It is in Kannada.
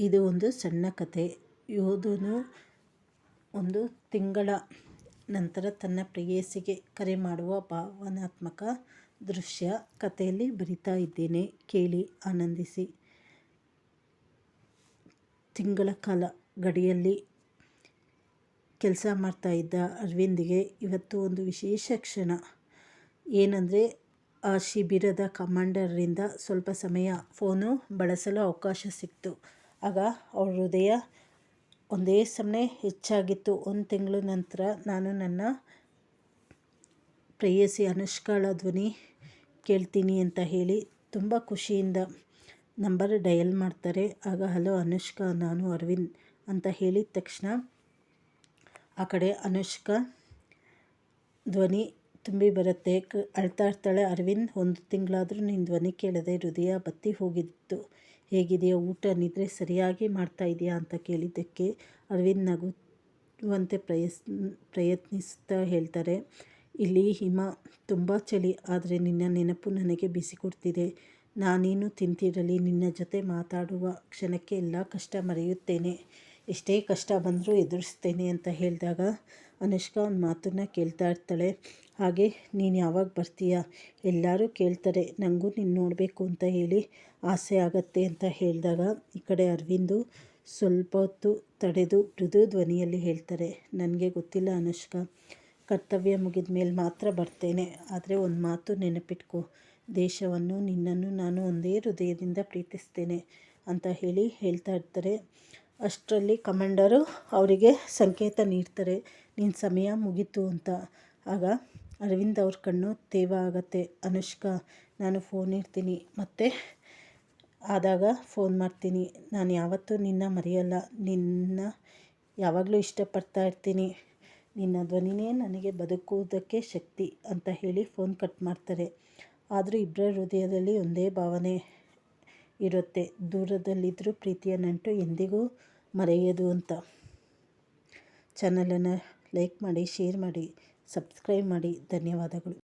ಇದು ಒಂದು ಸಣ್ಣ ಕತೆ. ಯೋಧನು ಒಂದು ತಿಂಗಳ ನಂತರ ತನ್ನ ಪ್ರೇಯಸಿಗೆ ಕರೆ ಮಾಡುವ ಭಾವನಾತ್ಮಕ ದೃಶ್ಯ ಕಥೆಯಲ್ಲಿ ಬರಿತಾ ಇದ್ದೇನೆ. ಕೇಳಿ, ಆನಂದಿಸಿ. ತಿಂಗಳ ಕಾಲ ಗಡಿಯಲ್ಲಿ ಕೆಲಸ ಮಾಡ್ತಾ ಇದ್ದ ಅರವಿಂದ್ಗೆ ಇವತ್ತು ಒಂದು ವಿಶೇಷ ಕ್ಷಣ. ಏನಂದರೆ, ಆ ಶಿಬಿರದ ಕಮಾಂಡರ್ರಿಂದ ಸ್ವಲ್ಪ ಸಮಯ ಫೋನು ಬಳಸಲು ಅವಕಾಶ ಸಿಕ್ತು. ಆಗ ಅವ್ರ ಹೃದಯ ಒಂದೇ ಸಮನೆ ಹೆಚ್ಚಾಗಿತ್ತು. ಒಂದು ತಿಂಗಳ ನಂತರ ನಾನು ನನ್ನ ಪ್ರೇಯಸಿ ಅನುಷ್ಕಾಳ ಧ್ವನಿ ಕೇಳ್ತೀನಿ ಅಂತ ಹೇಳಿ ತುಂಬ ಖುಷಿಯಿಂದ ನಂಬರ್ ಡಯಲ್ ಮಾಡ್ತಾರೆ. ಆಗ, ಹಲೋ ಅನುಷ್ಕಾ, ನಾನು ಅರವಿಂದ್ ಅಂತ ಹೇಳಿದ ತಕ್ಷಣ ಆ ಕಡೆ ಅನುಷ್ಕಾ ಧ್ವನಿ ತುಂಬಿ ಬರುತ್ತೆ. ಅಳ್ತಾ ಇರ್ತಾಳೆ ಅರವಿಂದ್ ಒಂದು ತಿಂಗಳಾದರೂ ನಿನ್ನ ಧ್ವನಿ ಕೇಳದೆ ಹೃದಯ ಬತ್ತಿ ಹೋಗಿತ್ತು. ಹೇಗಿದೆಯಾ ಊಟ? ನಿದ್ರೆ ಸರಿಯಾಗಿ ಮಾಡ್ತಾ ಇದೆಯಾ ಅಂತ ಕೇಳಿದ್ದಕ್ಕೆ ಅರವಿಂದ್ ನಗುವಂತೆ ಪ್ರಯಸ್ ಪ್ರಯತ್ನಿಸ್ತಾ ಹೇಳ್ತಾರೆ. ಇಲ್ಲಿ ಹಿಮ ತುಂಬ ಚಳಿ, ಆದರೆ ನಿನ್ನ ನೆನಪು ನನಗೆ ಬಿಸಿ ಕೊಡ್ತಿದೆ. ನಾನೇನು ತಿಂತಿರಲಿ. ನಿನ್ನ ಜೊತೆ ಮಾತಾಡುವ ಕ್ಷಣಕ್ಕೆ ಎಲ್ಲ ಕಷ್ಟ ಮರೆಯುತ್ತೇನೆ. ಎಷ್ಟೇ ಕಷ್ಟ ಬಂದರೂ ಎದುರಿಸ್ತೇನೆ ಅಂತ ಹೇಳಿದಾಗ ಅನುಷ್ಕಾ ಒಂದು ಮಾತನ್ನು ಕೇಳ್ತಾ ಇರ್ತಾಳೆ. ಹಾಗೆ, ನೀನು ಯಾವಾಗ ಬರ್ತೀಯಾ? ಎಲ್ಲರೂ ಕೇಳ್ತಾರೆ. ನನಗೂ ನೀನು ನೋಡಬೇಕು ಅಂತ ಹೇಳಿ ಆಸೆ ಆಗತ್ತೆ ಅಂತ ಹೇಳಿದಾಗ ಈ ಕಡೆ ಅರವಿಂದು ಸ್ವಲ್ಪ ಹೊತ್ತು ತಡೆದು ಮೃದು ಧ್ವನಿಯಲ್ಲಿ ಹೇಳ್ತಾರೆ. ನನಗೆ ಗೊತ್ತಿಲ್ಲ ಅನುಷ್ಕಾ. ಕರ್ತವ್ಯ ಮುಗಿದ ಮೇಲೆ ಮಾತ್ರ ಬರ್ತೇನೆ. ಆದರೆ ಒಂದು ಮಾತು ನೆನಪಿಟ್ಕೊ. ದೇಶವನ್ನು, ನಿನ್ನನ್ನು ನಾನು ಒಂದೇ ಹೃದಯದಿಂದ ಪ್ರೀತಿಸ್ತೇನೆ ಅಂತ ಹೇಳಿ ಹೇಳ್ತಾ ಇರ್ತಾರೆ. ಅಷ್ಟರಲ್ಲಿ ಕಮಾಂಡರು ಅವರಿಗೆ ಸಂಕೇತ ನೀಡ್ತಾರೆ ನಿನ್ನ ಸಮಯ ಮುಗೀತು ಅಂತ. ಆಗ ಅರವಿಂದ್ ಅವ್ರ ಕಣ್ಣು ತೇವ ಆಗತ್ತೆ. ಅನುಷ್ಕಾ, ನಾನು ಫೋನ್ ಇಡ್ತೀನಿ. ಮತ್ತು ಆದಾಗ ಫೋನ್ ಮಾಡ್ತೀನಿ. ನಾನು ಯಾವತ್ತೂ ನಿನ್ನ ಮರೆಯಲ್ಲ. ನಿನ್ನ ಯಾವಾಗಲೂ ಇಷ್ಟಪಡ್ತಾ ಇರ್ತೀನಿ. ನಿನ್ನ ಧ್ವನಿನೇ ನನಗೆ ಬದುಕುವುದಕ್ಕೆ ಶಕ್ತಿ ಅಂತ ಹೇಳಿ ಫೋನ್ ಕಟ್ ಮಾಡ್ತಾರೆ. ಆದರೂ ಇಬ್ಬರ ಹೃದಯದಲ್ಲಿ ಒಂದೇ ಭಾವನೆ. ಇರುತ್ತೆ. ದೂರದಲ್ಲಿದ್ದರೂ ಪ್ರೀತಿಯ ನಂಟು ಎಂದಿಗೂ ಮರೆಯೋದು ಅಂತ. ಚಾನಲನ್ನು ಲೈಕ್ ಮಾಡಿ, ಶೇರ್ ಮಾಡಿ, ಸಬ್ಸ್ಕ್ರೈಬ್ ಮಾಡಿ. ಧನ್ಯವಾದಗಳು.